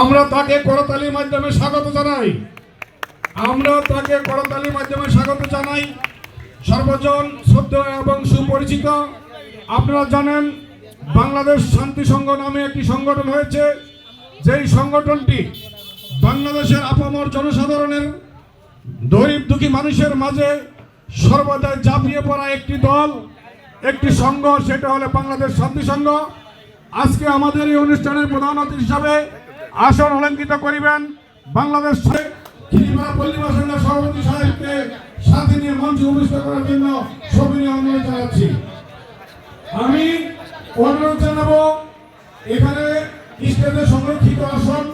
আমরা তাকে করতালির মাধ্যমে স্বাগত জানাই। আমরা তাকে করতালির মাধ্যমে স্বাগত জানাই। সর্বজন শ্রদ্ধ এবং সুপরিচিত। আপনারা জানেন, বাংলাদেশ শান্তি সংঘ নামে একটি সংগঠন হয়েছে। যেই সংগঠনটি বাংলাদেশের আপামর জনসাধারণের গরিব দুঃখী মানুষের মাঝে সর্বদা ঝাঁপিয়ে পড়া একটি দল, একটি সংঘ, সেটা হলো বাংলাদেশ শান্তি সংঘ। আজকে আমাদের এই অনুষ্ঠানের প্রধান অতিথি হিসাবে আসন অলঙ্কিত করিবেন। বাংলাদেশ সাহেবকে করার জন্য আমি অনুরোধ জানাব, এখানে সংরক্ষিত আসন।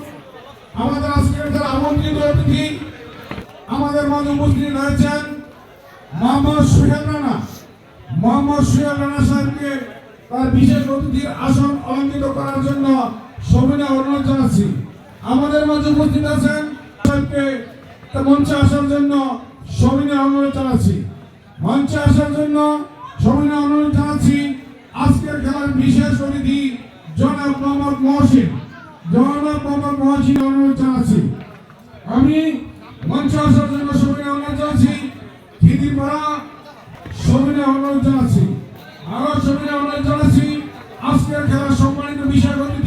আমাদের আজকের আমন্ত্রিত অতিথি, আমাদের মাঝে উপস্থিত রয়েছেন মোহাম্মদ সুহেল রানা। মোহাম্মদ সুহেল রানা সাহেবকে তার বিশেষ অতিথির আসন অলঙ্কিত করার জন্য সবিনয় অনুরোধ জানাচ্ছি। আমাদের মাঝে উপস্থিত আছেন মঞ্চে আসার জন্য সবিনয় অনুরোধ জানাচ্ছি। মঞ্চে আসার জন্য সবিনয় অনুরোধ জানাচ্ছি। আজকের খেলার বিশেষ অতিথি জনাব মোহাম্মদ মহসিন। জনাব মোহাম্মদ মহসিন অনুরোধ জানাচ্ছি। আমি মঞ্চে আসার জন্য সবিনয় অনুরোধ জানাচ্ছি। খিদিপাড়া সবিনয় অনুরোধ জানাচ্ছি। আরও সবিনয় অনুরোধ জানাচ্ছি। আজকের খেলার সম্মানিত বিশেষ অতিথি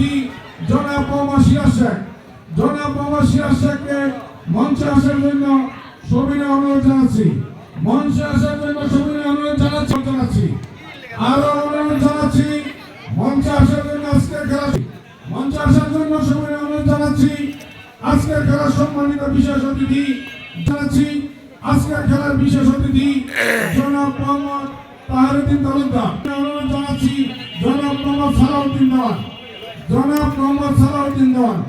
জনাব মোহাম্মদ সিরাজ শেখ, জনাব মোহাম্মদ সিরাজ শেখকে মঞ্চে আসার জন্য সবিনয় অনুরোধ জানাচ্ছি। মঞ্চে আসার জন্য সবিনয় অনুরোধ জানাচ্ছি জানাচ্ছি। আরও অনুরোধ জানাচ্ছি, মঞ্চে আসার জন্য আজকের খেলা মঞ্চে আসার জন্য সবিনয় অনুরোধ জানাচ্ছি আজকের খেলার সম্মানিত বিশেষ অতিথি জানাচ্ছি আজকের খেলার বিশেষ অতিথি জনাব মোহাম্মদ তাহারুদ্দিন তালুকদার। অনুরোধ জানাচ্ছি, জনাব মোহাম্মদ সালাউদ্দিন দেওয়ান জনাব মোহাম্মদ সালাউদ্দিন দেওয়ান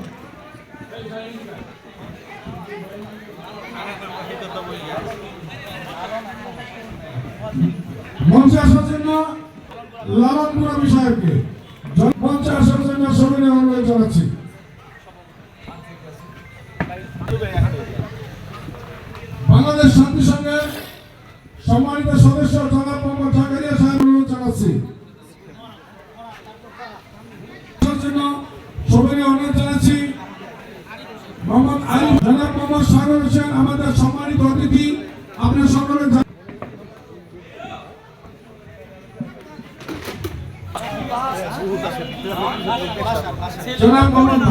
মঞ্চে আসার জন্য লালনপুর জন- মঞ্চে আসার জন্য সবিনয় অনুরোধ জানাচ্ছি। বাংলাদেশ শান্তি সংঘের সম্মানিত সদস্য জনাব মোহাম্মদ জাকারিয়া সাহেব অনুরোধ জানাচ্ছি আসার জন্য সবিনয় অনুরোধ জানাচ্ছি মোহাম্মদ আলী জনাব মোহাম্মদ সাগর হোসেন আমাদের সম্মানিত অতিথি আপনার সকলে জান- জনাব মোহাম্মদ